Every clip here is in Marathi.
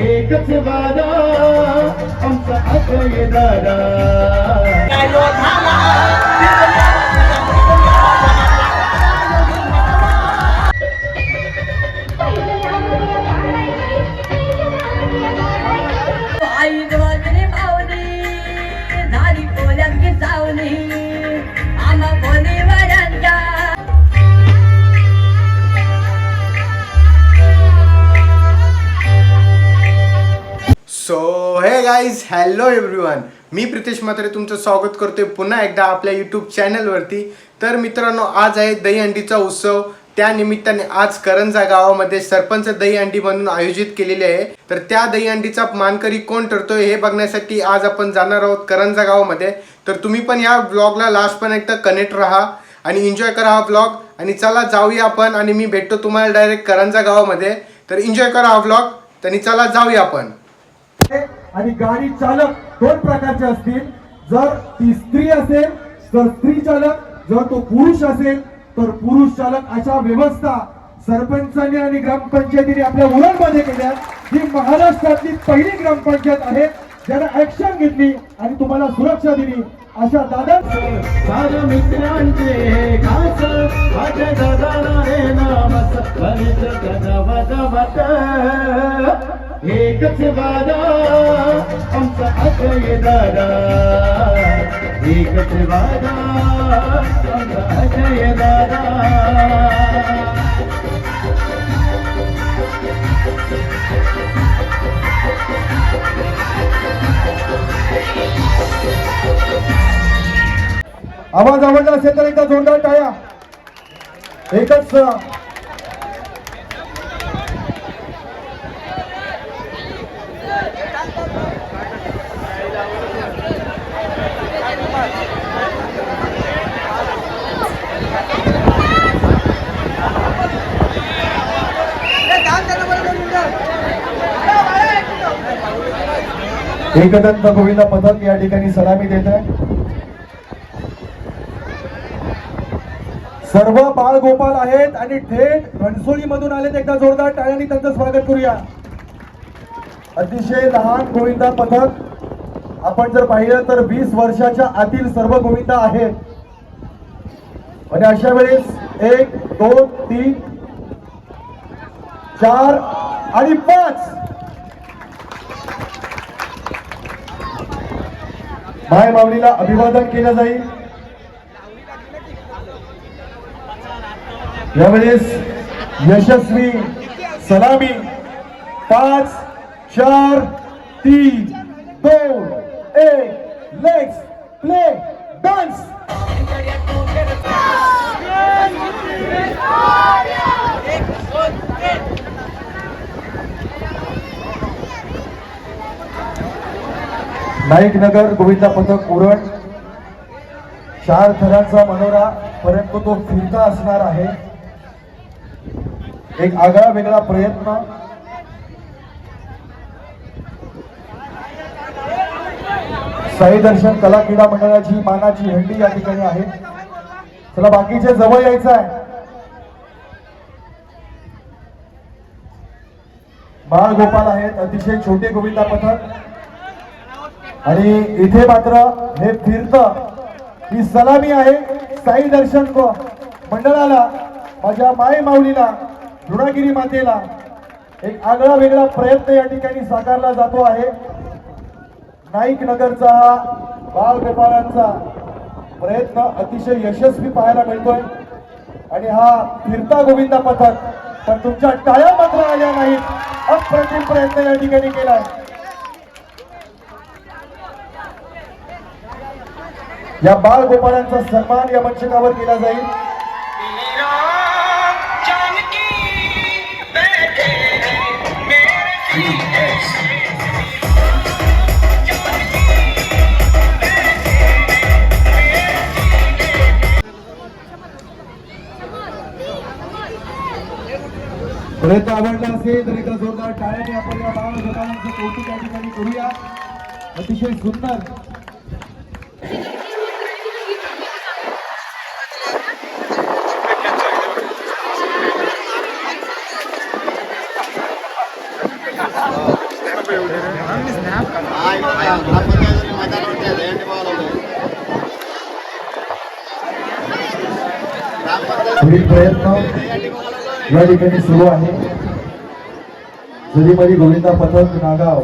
एकच वादा आमचा अजय दादा. हॅलो एव्हरीवन मी प्रितेश म्हात्रे तुमचं स्वागत करतोय पुन्हा एकदा आपल्या यूट्यूब चॅनलवरती तर मित्रांनो आज आहे दहीहंडीचा उत्सव. त्या निमित्ताने आज करंजा गावामध्ये सरपंच दहीहंडी म्हणून आयोजित केलेली आहे. तर त्या दहीहंडीचा मानकरी कोण ठरतोय हे बघण्यासाठी आज आपण जाणार आहोत करंजा गावामध्ये. तर तुम्ही पण या ब्लॉगला लास्ट पण कनेक्ट राहा आणि एन्जॉय करा हा ब्लॉग आणि चला जाऊया आपण आणि मी भेटतो तुम्हाला डायरेक्ट करंजा गावामध्ये. तर एन्जॉय करा हा ब्लॉग आणि चला जाऊया आपण. आणि गाडी चालक दोन प्रकारचे असतील. जर ती स्त्री असेल तर स्त्री चालक. जर तो पुरुष असेल तर पुरुष चालक. अशा व्यवस्था सरपंचांनी आणि ग्रामपंचायतीने आपल्या उरणमध्ये केल्या. ही महाराष्ट्रातली पहिली ग्रामपंचायत आहे ज्यानं ऍक्शन घेतली आणि तुम्हाला सुरक्षा दिली. अशा दादा मित्रांचे खास माझ्या रे पवित्र एकच वादा आमचा अजय दादा. एकच वादा आमचा अजय दादा. आवाज आवाज असेल तर एकदा जोरदार टाळ्या. एकच एकदंत गोविंद पथक या ठिकाणी सलामी देत आहे सर्व बाळगोपाल आहेत आणि थेट घणसोळी मधून आलेत एकदा जोरदार टाळ्यांनी त्यांचं स्वागत करूया. अतिशय लहान गोविंदा पथक आपण जर पाहिलं तर वीस वर्षाच्या आतील सर्व गोविंदा आहेत. आणि अशा वेळेस एक दोन तीन चार आणि पाच. माय मावळीला अभिवादन केलं जाईल. यावेळेस यशस्वी सलामी. पाच चार तीन दोन एक let's play dance Naik Nagar Govinda पथक उरण. चार थरांचा मनोरा परंतु तो फिरता असणार आहे. एक आगळा वेगळा प्रयत्न. साई दर्शन कला क्रीडा मंडळाची मानाची हंडी या ठिकाणी आहे. चला बाकीचे जवळ यायचं आहे. बाळ गोपाल आहेत अतिशय छोटे गोविंदा पथक. आणि इथे मात्र हे फिरत. ही सलामी आहे साई दर्शन ग- मंडळाला माझ्या माय माऊलीला दृढागिरी मातेला. एक आगळा वेगळा प्रयत्न या ठिकाणी साकारला जातो आहे. नाईक नगरचा हा बाल गोपाळांचा प्रयत्न अतिशय यशस्वी पाहायला मिळतोय. आणि हा फिरता गोविंदा पथक पण तुमच्या टाळ्या मात्र आल्या नाहीत. अप्रतिम प्रयत्न या ठिकाणी केलाय. या बाळ गोपाळांचा सन्मान या मंचकावर केला जाईल. प्रयत्न आवडला असेल तर एकदा जोरदार टाळ्याने आपण या बाळ गोपाळांचं कौतुक या ठिकाणी करूया. अतिशय सुंदर. पुढील प्रयत्न या ठिकाणी सुरू आहे. जरीमरी गोविंदा पथक नागाव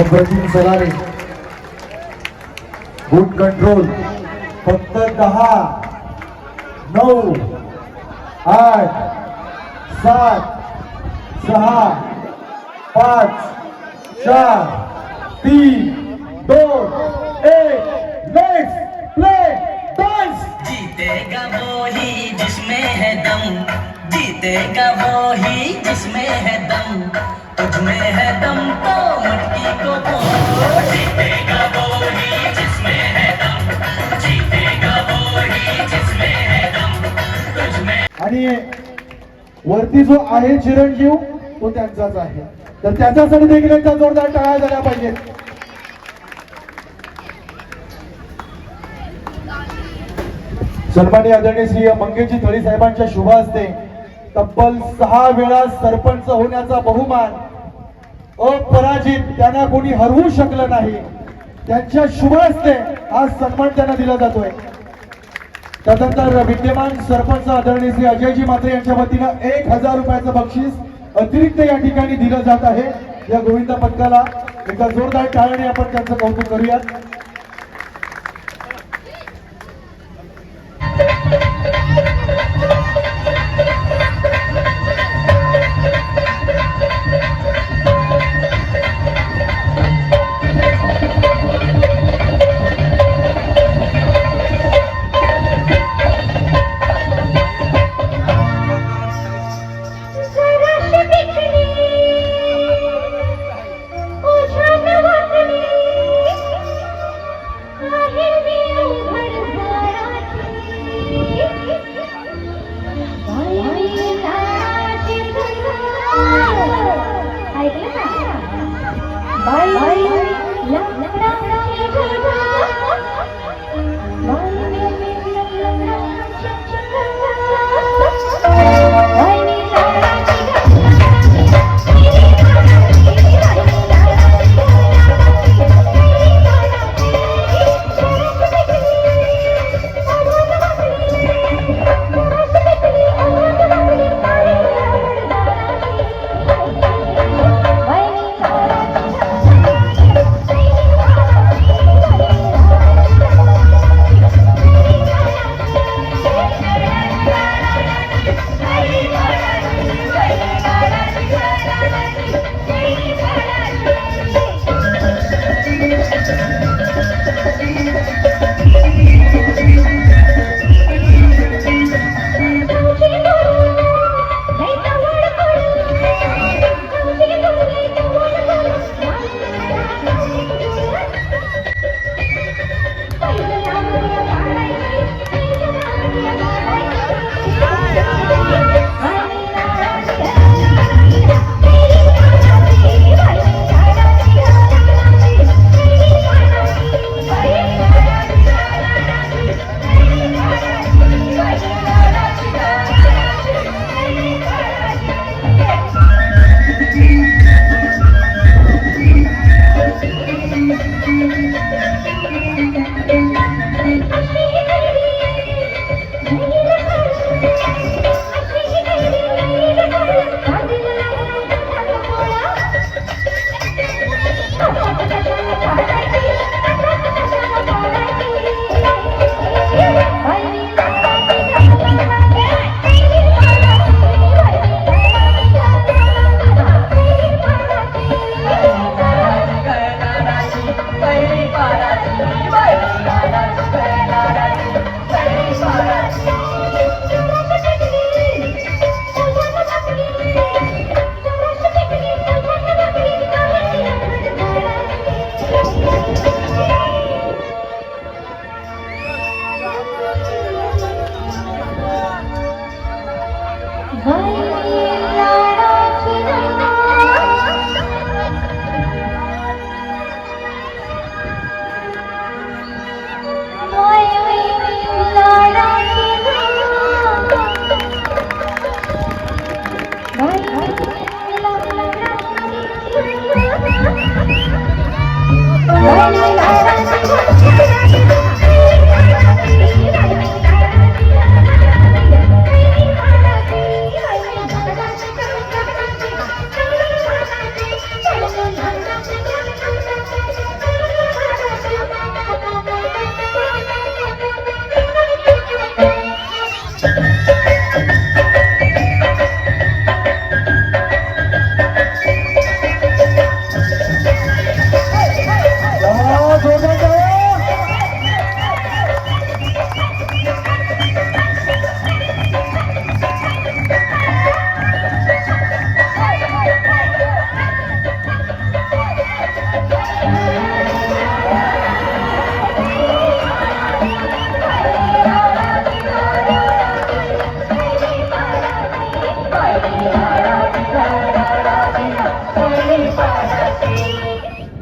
अप्रतिम सलारे गुड कंट्रोल फक्त दहा नऊ आठ सात सहा पाच चार तीन दोन एक नेक्स्ट प्ले डान्स जीतेगा वो ही जिसमें है दम। जीतेगा वो ही जिसमें है दम। तुझमें है दम तो मटकी को तोड़ जीतेगा वो ही जिसमें है दम। जीतेगा वो ही जिसमें है दम। तुझमें आणि वरती जो आहे चिरंजीव तो त्यांचाच आहे. तर त्याच्यासाठी देखील एकदा जोरदार टाळ्या झाल्या पाहिजेत सन्मानी आदरणीय श्री मंगेशजी थळी साहेबांच्या शुभ हस्ते तब्बल सहा वेळा सरपंच होण्याचा बहुमान अपराजित त्यांना कोणी हरवू शकलं नाही. त्यांच्या शुभ हस्ते आज सन्मान त्यांना दिला जातोय. त्यानंतर विद्यमान सरपंच आदरणीय श्री अजयजी मात्रे यांच्या वतीनं एक हजार रुपयाचं बक्षीस अतिरिक्त या ठिकाणी दिलं जात आहे. या गोविंद पथकाला एका जोरदार टाळ्याने आपण त्यांचं कौतुक करूयात.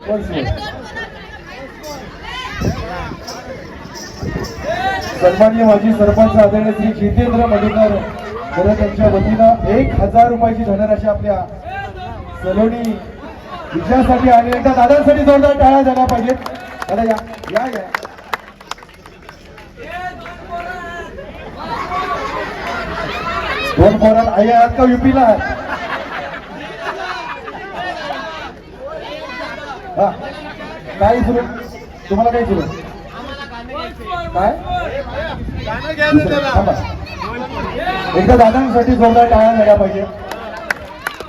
Once more. सन्माननीय माजी सरपंच आदरणीय श्री जितेंद्र मधुकर तर त्यांच्या वतीनं एक हजार रुपयाची धनराशी आपल्या सलोनी विजयासाठी आणि एकदा दादांसाठी जोरदार टाळ्या झाल्या पाहिजेत. दादा या या या. दोन पोरात आई आहात का युपीला आहात हा. काय सुरू? तुम्हाला काय सुरू? काय? एकदा दादांसाठी जोरदार टाळ्या झाल्या पाहिजे.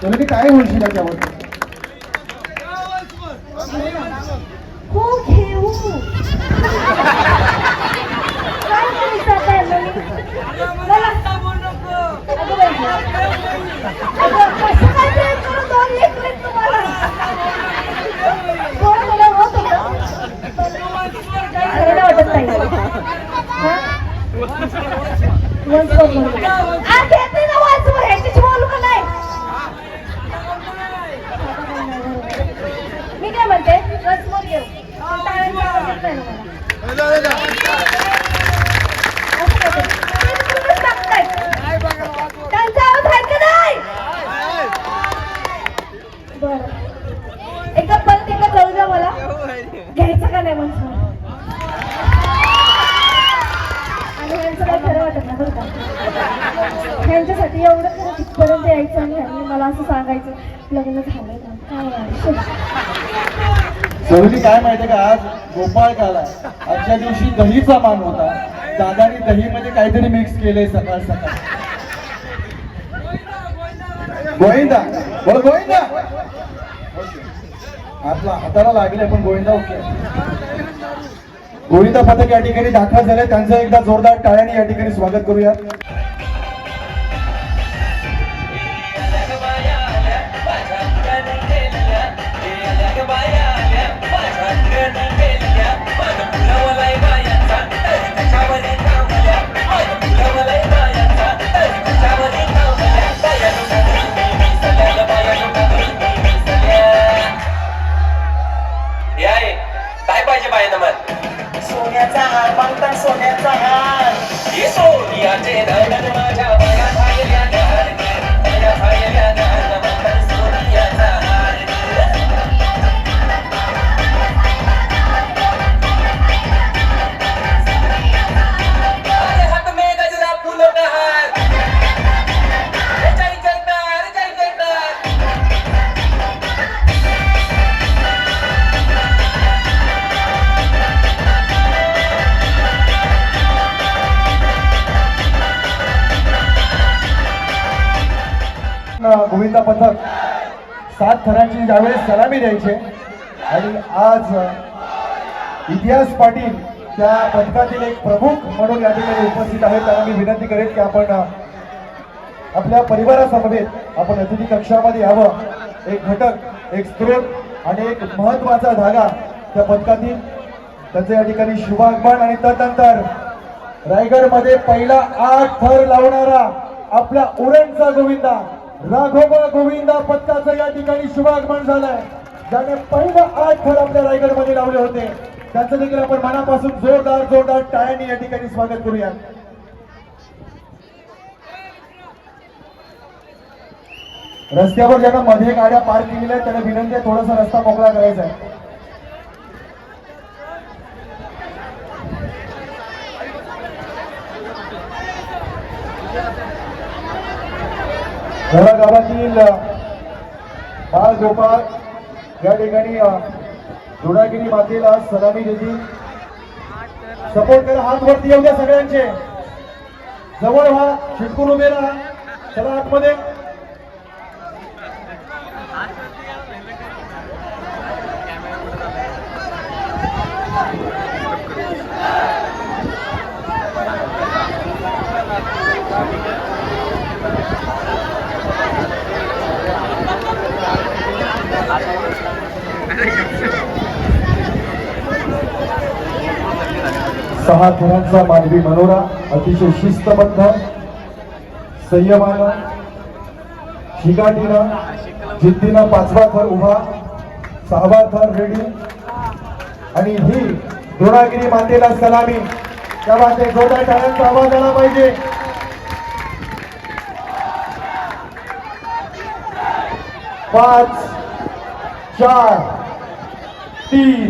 तुम्ही काय म्हणशील त्याच्यावर हो घेऊ काय करायचं आता याला मी? मला- अगं बाई. अगं, कसं काय प्रेम करून दोन लेकरं आहेत तुम्हाला? कोण मला होत होतं? खरं नाही वाटत ताई. हा? Once more बोलू. आ, घेते ना once more. ह्याच्याशी बोलू का नाही? मी काय म्हणते once more घेऊ. टाळ्यांचा आवाज येत नाही ना मला. असं काय ते? ते तुम्हीच टाकताय. त्यांचा आवाज आहे का नाही? बरं. एकदा परत एकदा कळू द्या मला घ्यायचं का नाही म्हणून आणि ह्यांचं काय खरं वाटत नाही बरं त्यांच्यासाठी एवढं खरं तिथपर्यंत यायचं आणि ह्यांनी मला असं सांगायचं लग्न झालं का? काय आहे? सरोजी काय माहितीये का? आज गोपाळ काला. आजच्या दिवशी दहीचा मान होता. दादानी दहीमध्ये म्हणजे काहीतरी मिक्स केलंय सकाळ सकाळ. गोविंदा. बोल गोविंदा. आपला हाताला लागले पण गोविंदा ओके गोविंदा पथक या ठिकाणी दाखल झाले त्यांचं एकदा जोरदार टाळ्याने या ठिकाणी स्वागत करूया. आणि आज इतिहास पाटील त्या पथकातील एक प्रमुख म्हणून या ठिकाणी उपस्थित आहेत. त्यांना मी विनंती करेन की आपण आपल्या परिवारासमवेत आपण अतिथी कक्षामध्ये यावं. एक घटक एक स्त्रोत आणि एक महत्त्वाचा धागा त्या पथकातील त्याचं या ठिकाणी शुभागमन आणि तदनंतर रायगडमध्ये पहिला आठ थर लावणारा आपल्या उरणचा गोविंदा राघोबा गोविंदा पथकाचं या ठिकाणी शुभागमन झालंय. ज्याने पहिलं आठ थर आपल्या रायगडमध्ये लावले होते. त्याचं देखील आपण मनापासून जोरदार जोरदार टाळ्यांनी या ठिकाणी स्वागत करूया रस्त्यावर ज्यांना मध्ये गाड्या पार्क केलेल्या आहेत त्यांना विनंती आहे थोडासा रस्ता मोकळा करायचा आहे. घरागावातील बाळ गोपाळ या ठिकाणी अ, मातेला सलामी देतील. सपोर्ट करा हात वरती येऊ द्या सगळ्यांचे. जवळ व्हा शिटकून उभे राहा. चला आतमध्ये. सहा थरांचा मानवी मनोरा अतिशय शिस्तबद्ध संयमानं शिकाटीनं जिद्दीनं पाचवा थर उभा सहावा थर रेडी आणि ही द्रोणागिरी मातेला सलामी. तेव्हा ते जोरदार टाळ्यांचा आवाज आला पाहिजे. पाच चार तीन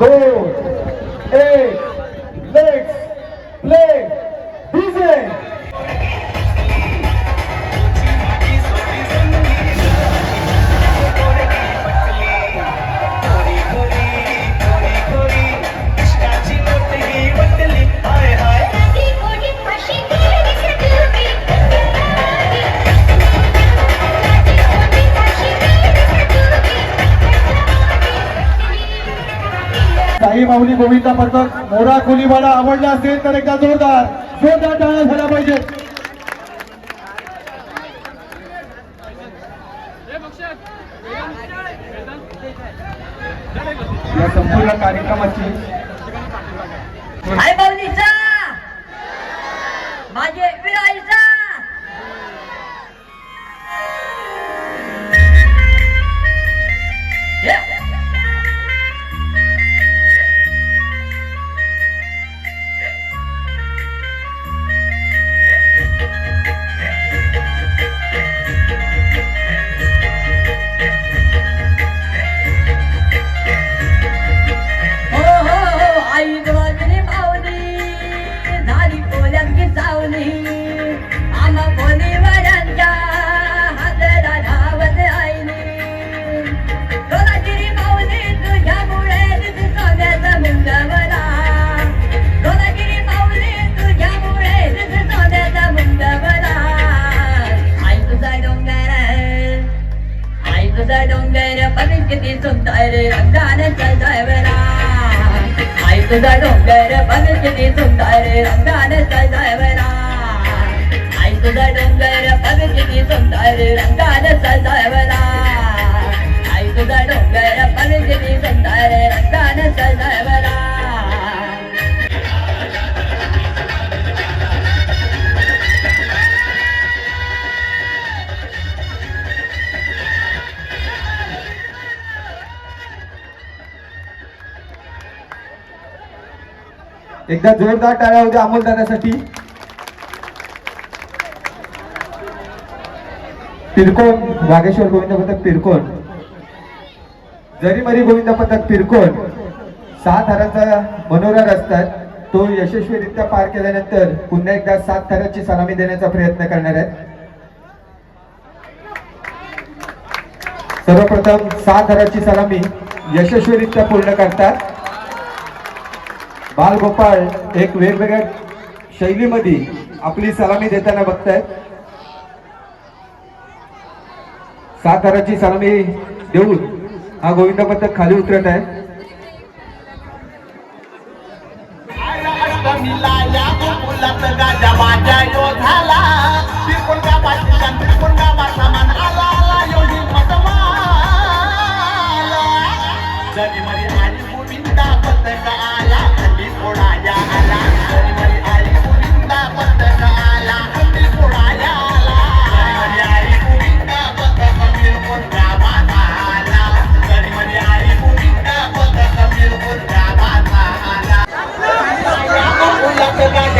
दोन एक लेट्स प्ले साई माऊली गोविंदा पथक मोरा कोलीवाडा आवडला असेल तर एकदा जोरदार जोरदार टाळा झाला पाहिजे. या संपूर्ण कार्यक्रमाची माझे रंगाने सजावला आई तुझा डोंगर बघ किती सुंदर रंगाने सजावला आई तुझा डोंगर बघ किती सुंदर रंगाने सजावला आई तुझा डोंगर बघ किती सुंदर रंगाने सजावला एकदा जोरदार टाळ्या होत्या अमोल दादासाठी. तिरकोण वागेश्वर गोविंद पथक तिरकोण जरी मरी गोविंद पथक तिरकोण सात थरांचा मनोरा असतात तो यशस्वीरित्या पार केल्यानंतर पुन्हा एकदा सात थराची सलामी देण्याचा प्रयत्न करणार आहेत. सर्वप्रथम सात थराची सलामी यशस्वीरित्या पूर्ण करतात. बालगोपाळ एक वेगवेगळ्या शैलीमध्ये आपली सलामी देताना बघतायत. साताराची सलामी देऊन हा गोविंद पथक खाली उतरत आहे.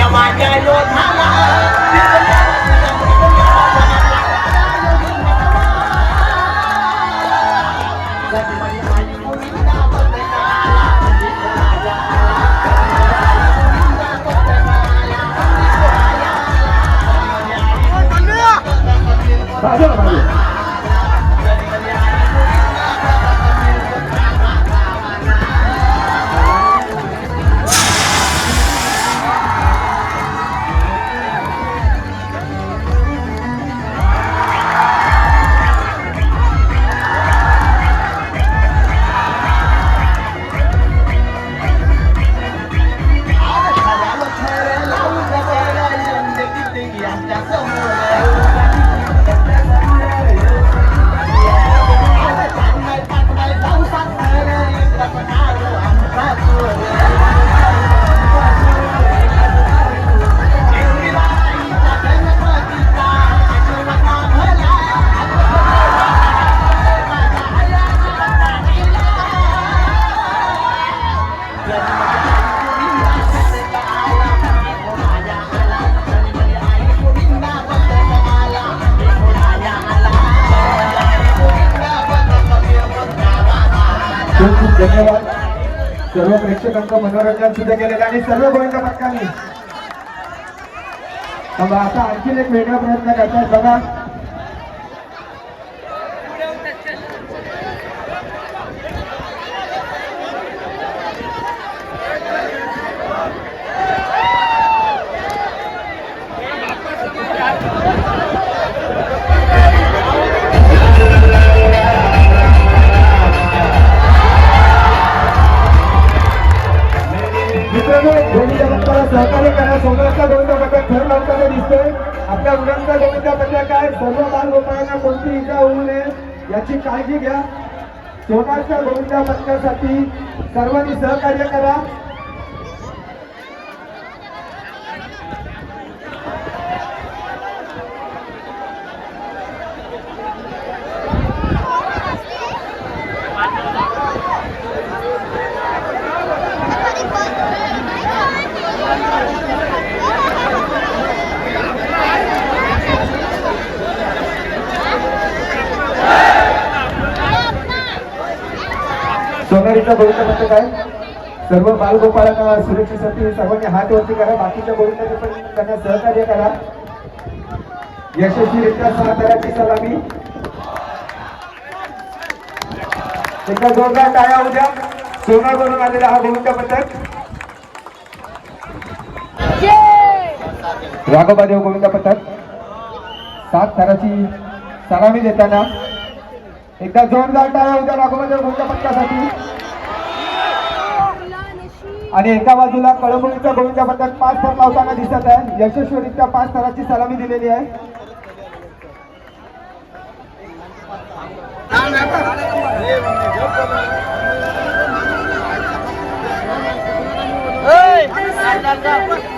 Naman galot मनोरंजन सुद्धा केलेलं आणि सर्व गोविंद पथकांनी आता आणखीन एक वेगळा प्रयत्न करतात बघा करण्यासाठी सर्वांनी सहकार्य करा. सोनारीचा गोविंद पथक आहे सर्व बालगोपाळांना सुरक्षेसाठी सर्वांनी हात वरती करा बाकीच्या गोविंदाचे पण त्यांना सहकार्य करा. यशस्वीरित्या सहकार्याची सलामी. एका जोरदार टाळ्या उद्या सोना आलेला हा भूमिका पथक. राघोबादेव गोविंदा पथक. सात थराची सलामी देताना. एकदा जोरदार टाळ्या उद्या राघोबादेव गोविंदा पथकासाठी. आणि एका बाजूला कळमुळीच्या गोविंदा पथक पाच थर लावताना दिसत आहे यशस्वीरित्या पाच थराची सलामी दिलेली आहे Hey!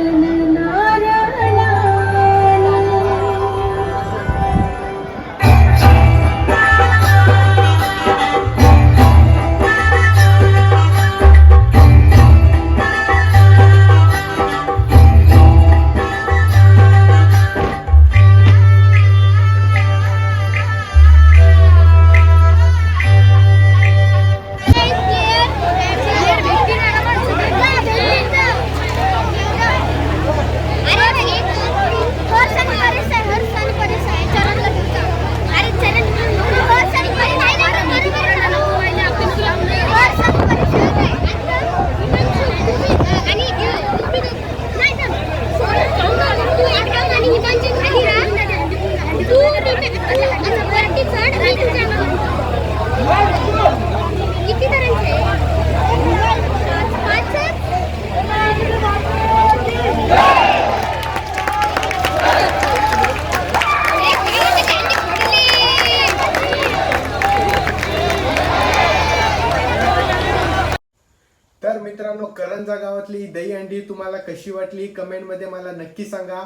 कशी वाटली कमेंटमध्ये मला नक्की सांगा.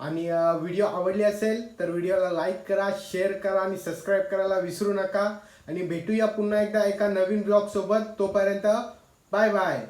आणि व्हिडिओ आवडली असेल तर व्हिडिओला लाईक करा शेअर करा आणि सबस्क्राईब करायला विसरू नका. आणि भेटूया पुन्हा एकदा एका नवीन ब्लॉग सोबत तोपर्यंत बाय बाय.